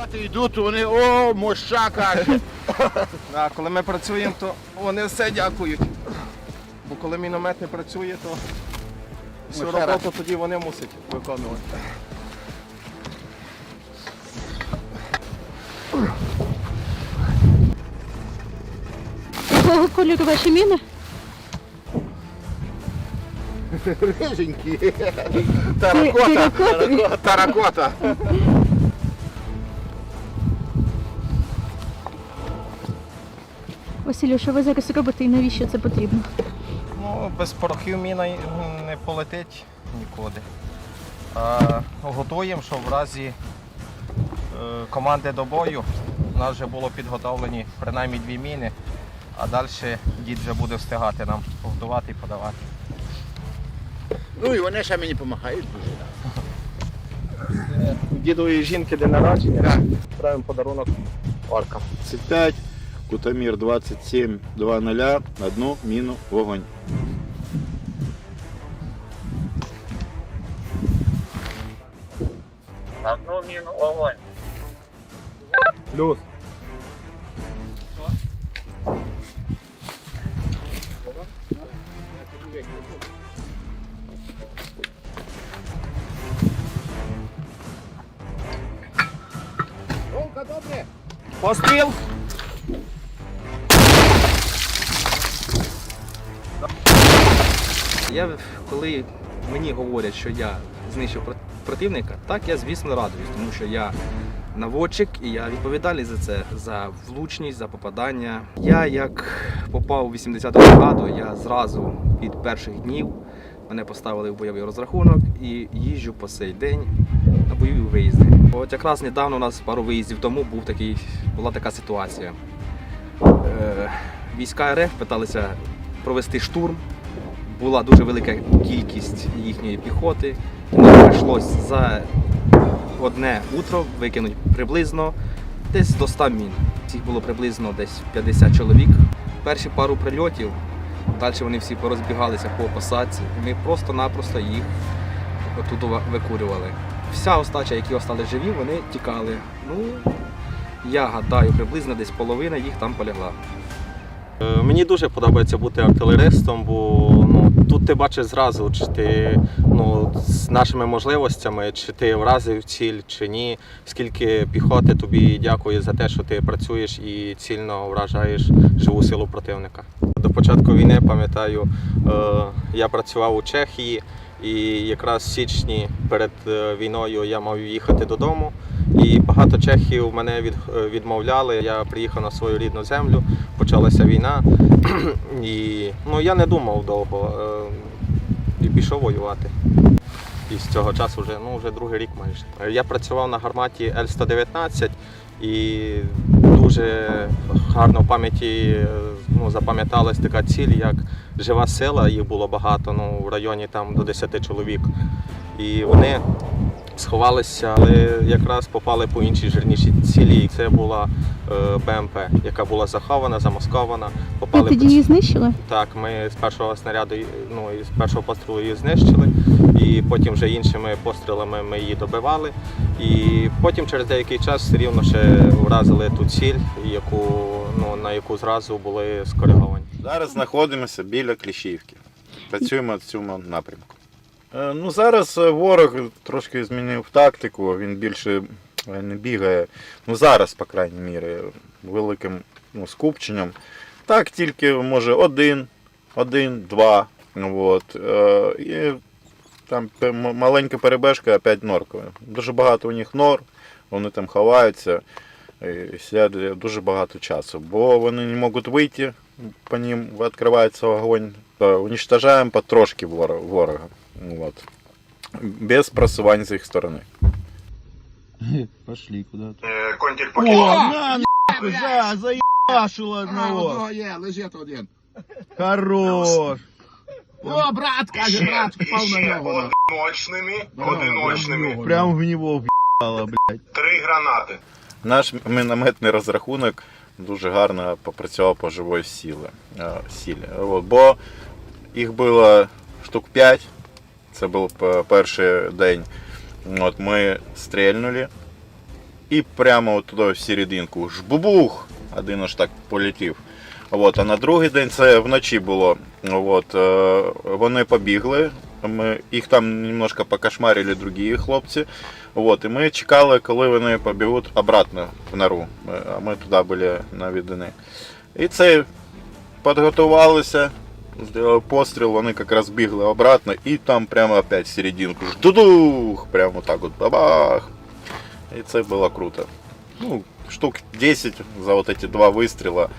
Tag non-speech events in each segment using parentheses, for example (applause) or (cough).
Роти йдуть, вони о, моща каже. (laughs) А коли ми працюємо, то вони все дякують. Бо коли міномет не працює, то всю роботу тоді вони мусять виконувати. Якого кольору ваші міни? (laughs) Риженькі. Таракота. Таракота. Василю, що ви зараз робите і навіщо це потрібно? Ну, без порохів міна не полетить нікуди. А, готуємо, щоб в разі е, команди до бою у нас вже було підготовлені принаймні дві міни, а далі дід вже буде встигати нам готувати і подавати. Ну і вони ще мені допомагають дуже. Дідової жінки день народження. Правимо подарунок оркам. 25, Кутамір 27, 2-0, одну міну, вогонь. Одну міну огонь. Плюс. Ромка, добре? Постріл! Я коли мені говорять, що я знищив противника, так я звісно радуюсь, тому що я наводчик і я відповідальний за це, за влучність, за попадання. Я як попав у 80-ту бригаду, я зразу від перших днів мене поставили в бойовий розрахунок і їжджу по сей день на бойові виїзди. От якраз недавно у нас пару виїздів тому був такий, була така ситуація. Е, Війська РФ питалися провести штурм була дуже велика кількість їхньої піхоти. Нам прийшлось за одне утро викинути приблизно десь до 100 мін. Їх було приблизно десь 50 чоловік. Перші пару прильотів, далі вони всі порозбігалися по посадці. Ми просто-напросто їх тут викурювали. Вся остача, які остались живі, вони тікали. Ну, я гадаю, приблизно десь половина їх там полягла. Е, Мені дуже подобається бути артилеристом, бо тут ти бачиш зразу, чи ти ну, з нашими можливостями, чи ти вразив ціль, чи ні. Скільки піхоти тобі дякує за те, що ти працюєш і цільно вражаєш живу силу противника. До початку війни, пам'ятаю, е, я працював у Чехії, і якраз в січні перед е, війною я мав їхати додому. І багато чехів мене відмовляли. Я приїхав на свою рідну землю, почалася війна. (clears throat) І ну, я не думав довго е, і пішов воювати. І з цього часу вже, ну, вже другий рік майже. Я працював на гарматі Л-119 і дуже гарно в пам'яті е, ну, запам'яталась така ціль, як жива сила, їх було багато, ну, в районі там до 10 чоловік. І вони сховалися, але якраз попали по іншій жирнішій цілі. І це була е, БМП, яка була захована, замаскована. Попали тоді її знищили? так, ми з першого снаряду, ну і з першого пострілу її знищили, і потім вже іншими пострілами ми її добивали. І потім через деякий час все рівно ще вразили ту ціль, яку, ну, на яку зразу були скориговані. Зараз знаходимося біля Кліщівки. Працюємо в цьому напрямку. Е, Ну, зараз е, ворог трошки змінив тактику, він більше е, не бігає. Ну зараз, по крайній мірі, великим ну, скупченням. Так, тільки може один, один, два. Ну, От. І там маленька перебежка, опять норкове. Дуже багато у них нор, вони там ховаються. і сидять дуже багато часу, бо вони не можуть вийти, по ним відкривається огонь. То Уничтожаємо потрошки ворога. Вот. Без просувань з їх сторони. (laughs) Пошли куди-то. Е, Контіль О, покинув. на нахуй, за, заебашил одного. Одного є, лежить один. Хорош. О, брат, каже, брат, впав на нього. на. Одиночними, одиночними. прям в Прям в него въебало, блядь. Три гранати. Наш мінометний розрахунок дуже гарно попрацював по живої сили. е, силі. От, бо їх було штук 5. Це був перший день. От ми стрельнули. і прямо от туди в серединку. Жбубух! Один аж так полетів. От, а на другий день це вночі було. От, е, вони побігли. Ми, їх там немножко покошмарили другі хлопці. От, і ми чекали, коли вони побігуть обратно в нору. А ми туди були наведені. І це підготувалися, зробили постріл, вони якраз бігли обратно, і там прямо опять в серединку. Ждудух! Прямо так от бабах. І це було круто. Ну, штук 10 за от ці два вистріла.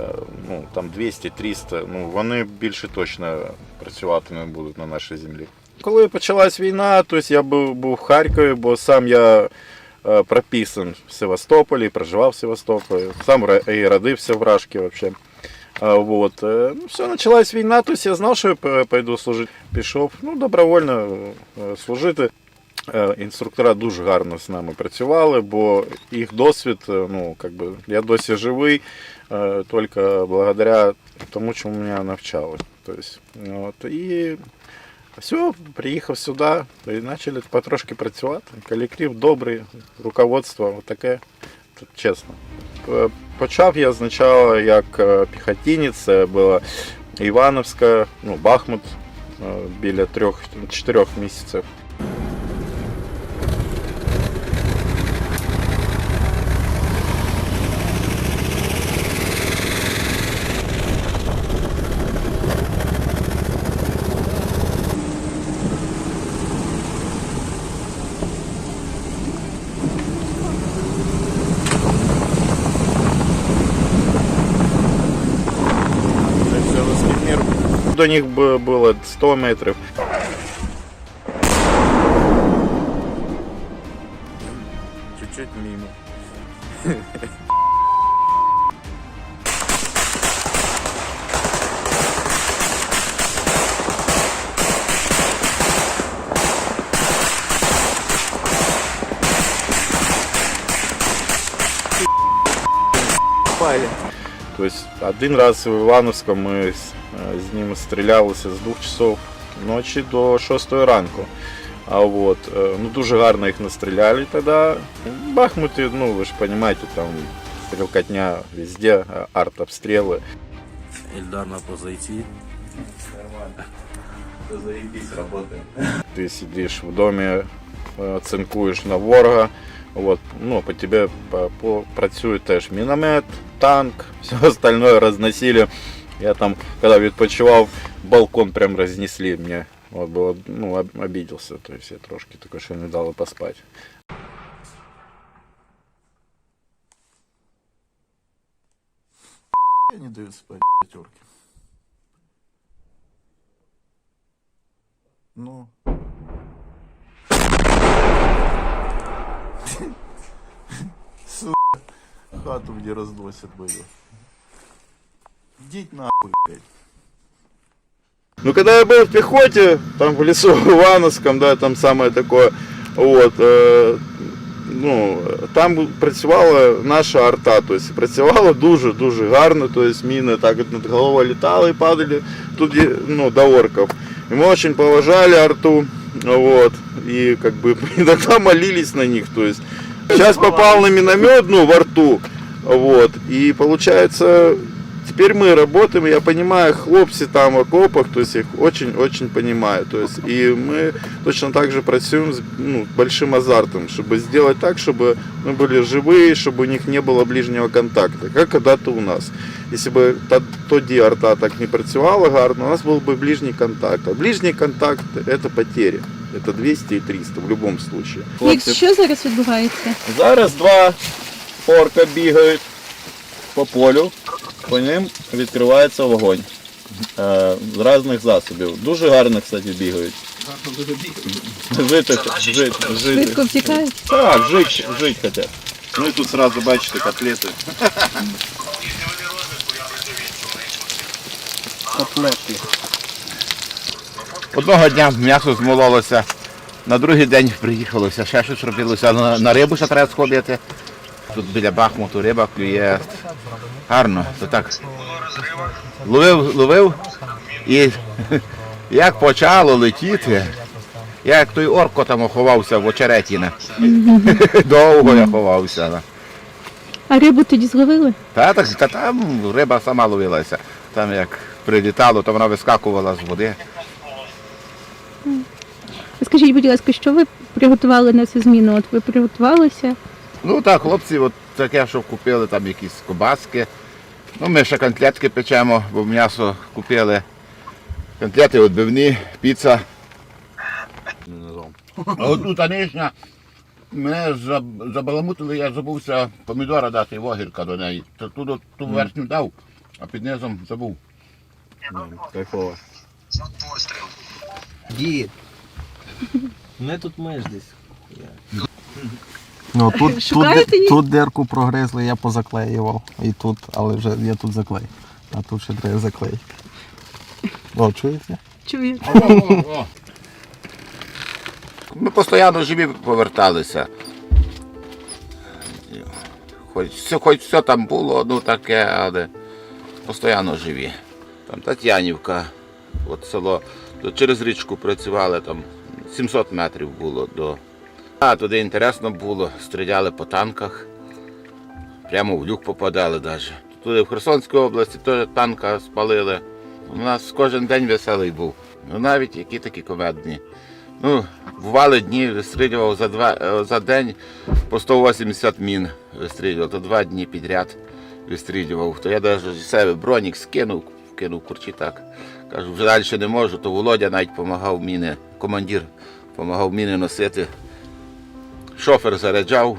е, Ну, там 200-300, ну вони більше точно працювати не будуть на нашій землі. Коли почалась війна, то есть я був, був в Харкові, бо сам я е, прописан в Севастополі, проживав в Севастополі, сам ра- і родився в Рашці взагалі. А, Вот. е, Ну, все, почалась війна, то есть я знав, що я пойду служити. Пішов, ну, добровольно е, служити. Е, Інструктора дуже гарно з нами працювали, бо їх досвід, е, ну, как би, я досі живий, е, тільки благодаря тому, чому мене навчали. Тобто, от, і все, приїхав сюди і почали потрошки працювати. Колектив добрий, руководство таке, чесно. Е, Почав я спочатку як е, піхотинець, це була Івановська, ну, Бахмут е, біля трьох-чотирьох місяців. До них було 100 метрів. Чуть-чуть мимо. То есть один раз в Івановську ми з, е, з ними стрілялися з 2 часов ночі до 6 ранку. А вот, е, ну дуже гарно їх настріляли тоді. Бахмуті, ну ви ж розумієте, там стрілкотня везде, е, артобстріли. Ильдар на позиції. Ти сидиш в домі, цинкуєш на ворога. Вот, ну, по тебе по, по, працює теж міномет, танк, (laughs) все остальное розносили. Я там, когда відпочивав, балкон прям рознесли мне. Вот было, ну, об- обиделся, то есть я трошки такой, що не дали поспать. Я не даю спать пятерки. Ну. Но... Сука, хату где разносят мою. Идите нахуй, блядь. Ну, когда я был в пехоте, там в лесу (laughs) в Ивановском, да, там самое такое, вот, е, ну, там працювала наша арта, то есть працювала дуже-дуже гарно, то есть міни так от над головою літали і падали тут, є, ну, до орков. И мы очень поважали арту, вот, и как бы (laughs) иногда молились на них, то есть сейчас попал на миномет, ну, во рту, вот, и получается, теперь мы работаем, я понимаю, хлопцы там в окопах, то есть их очень-очень понимаю, то есть и мы точно так же працюем с ну, большим азартом, чтобы сделать так, чтобы мы были живые, чтобы у них не было ближнего контакта, как когда-то у нас. Если бы тоді арта так не працювала гарно, у нас был бы ближний контакт. А ближний контакт – это потери. Это 200 и 300 в любом случае. Ікс, що зараз відбувається? Зараз два орка бігають по полю, по ним відкривається вогонь е, з різних засобів. Дуже гарно, кстати, бігають. Жити, жити, жити. Швидко втікають? Так, жить, жить хотять. Ну і тут сразу бачите котлети. Котлети. Одного дня м'ясо змололося, на другий день приїхалося, ще щось робилося, на, на рибу ще треба сходити. Тут біля Бахмуту риба клює. Гарно, то так. Ловив, ловив і (laughs) як почало летіти, Я як той орко там ховався в очеретіна. (laughs) Довго я ховався. А рибу тоді зловили? Та, так, та там риба сама ловилася. Там як прилітало, то вона вискакувала з води. Скажіть, будь ласка, що ви приготували на цю зміну? От ви приготувалися? Ну так, хлопці, от таке, що купили, там якісь кобаски. Ну, ми ще контлетки печемо, бо м'ясо купили. Контлети відбивні, піца. А от тут нижня, мене забаламутили, я забувся помідора дати, вогірка до неї. То ту, ту верхню дав, а під низом забув. Кайфово. Дід. Ми тут меж десь. Ну, тут, (laughs) Шукаєте їх? тут дирку прогризли, я позаклеював. І тут, але вже я тут заклею. А тут ще треба заклеїти. О, чуєте? Чую. Ми постійно живі поверталися. Хоч все, хоч все там було, ну таке, але постійно живі. Там Тетянівка, от село, то через річку працювали, там 700 метрів було до. А туди інтересно було, стріляли по танках, прямо в люк попадали навіть. Туди в Херсонській області теж танка спалили. У нас кожен день веселий був. Ну навіть які такі комедні. Ну, бували дні, вистрілював за, два, е, за день по 180 мін вистрілював, то два дні підряд вистрілював. То я навіть зі себе бронік скинув, кинув курчі так. Кажу, вже далі не можу, то Володя навіть допомагав міни, командир допомагав міни носити. Шофер заряджав,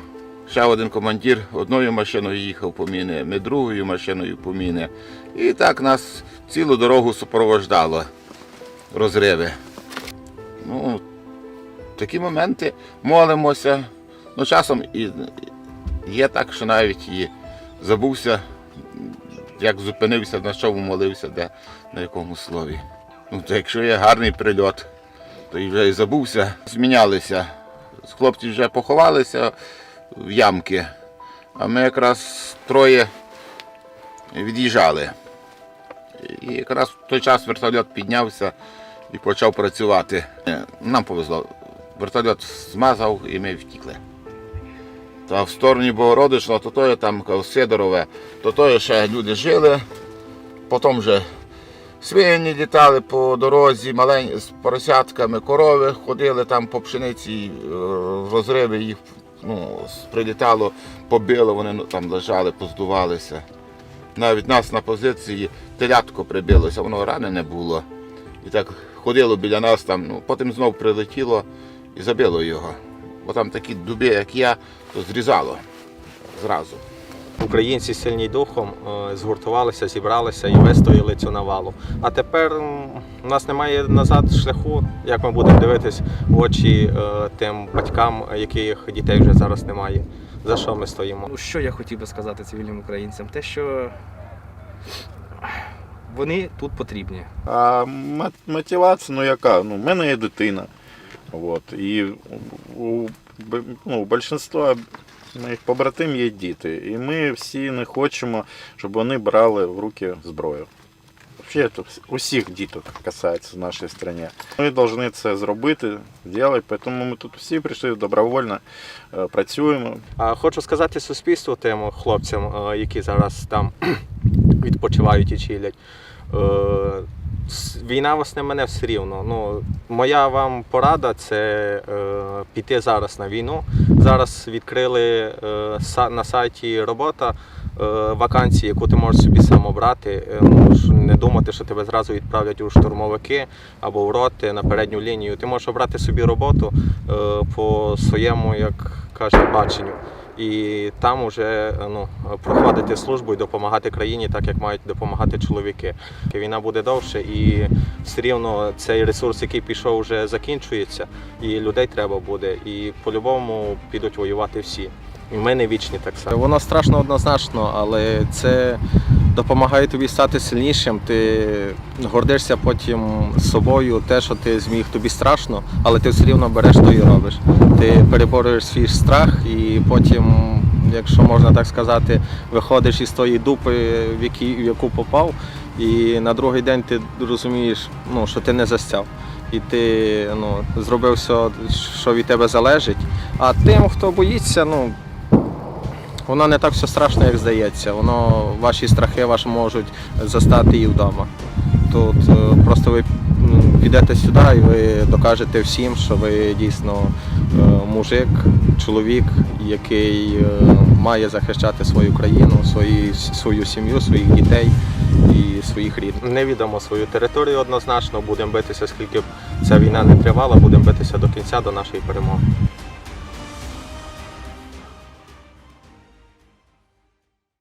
ще один командир одною машиною їхав по міни, ми другою машиною по міни. І так нас цілу дорогу супровождало розриви. Ну, такі моменти молимося. Ну, часом і є так, що навіть і забувся, як зупинився, на чому молився, де, на якому слові. Ну, то якщо є гарний прильот, то і вже і забувся. Змінялися. Хлопці вже поховалися в ямки, а ми якраз троє від'їжджали. І якраз в той час вертольот піднявся і почав працювати. Нам повезло. Вертольот змазав і ми втікли. Та в стороні Богородичного, то то є там Сидорове, то то ще люди жили, потім вже свині літали по дорозі, малень з поросятками, корови ходили там по пшениці, е, розриви їх ну, прилітало, побило, вони ну, там лежали, поздувалися. Навіть нас на позиції телятко прибилося, воно ранене було. І так ходило біля нас там, ну, потім знов прилетіло і забило його. Бо там такі дуби, як я, то зрізало зразу. Українці сильні духом е, згуртувалися, зібралися і вистояли цю навалу. А тепер у нас немає назад шляху, як ми будемо дивитись в очі е, тим батькам, яких дітей вже зараз немає. За що ми стоїмо? Ну, Що я хотів би сказати цивільним українцям? Те, що вони тут потрібні. А мо- мотивація, ну яка? Ну, в мене є дитина. От, і у, ну, у більшинства моїх побратим є діти. І ми всі не хочемо, щоб вони брали в руки зброю. Взагалі, усіх діток касається в нашій країні. Ми повинні це зробити, зробити, тому ми тут всі прийшли добровольно, е, працюємо. Хочу сказати суспільству тим хлопцям, е, які зараз там (clears throat) відпочивають і чилять. Війна вас не мене все рівно. Ну, моя вам порада це е, піти зараз на війну. Зараз відкрили е, са- на сайті робота е, вакансії, яку ти можеш собі сам обрати. Е, ну, не думати, що тебе зразу відправлять у штурмовики або в роти на передню лінію. Ти можеш обрати собі роботу е, по своєму, як каже, баченню. І там вже ну, проходити службу і допомагати країні, так як мають допомагати чоловіки. Війна буде довше, і все рівно цей ресурс, який пішов, вже закінчується, і людей треба буде. І по-любому підуть воювати всі. І ми не вічні так само. Воно страшно однозначно, але це допомагає тобі стати сильнішим. Ти гордишся потім собою, те, що ти зміг, тобі страшно, але ти все рівно береш то і робиш. Ти переборюєш свій страх і потім, якщо можна так сказати, виходиш із тої дупи, в, які, в яку попав, і на другий день ти розумієш, ну, що ти не застяв. і ти ну, зробив все, що від тебе залежить. А тим, хто боїться, ну воно не так все страшно, як здається. Воно ваші страхи ваші можуть застати і вдома. Тут е, просто ви підете сюди і ви докажете всім, що ви дійсно е, мужик, чоловік, який е, має захищати свою країну, свої, свою сім'ю, своїх дітей і своїх рідних. Не віддамо свою територію однозначно, будемо битися, скільки б ця війна не тривала, будемо битися до кінця, до нашої перемоги.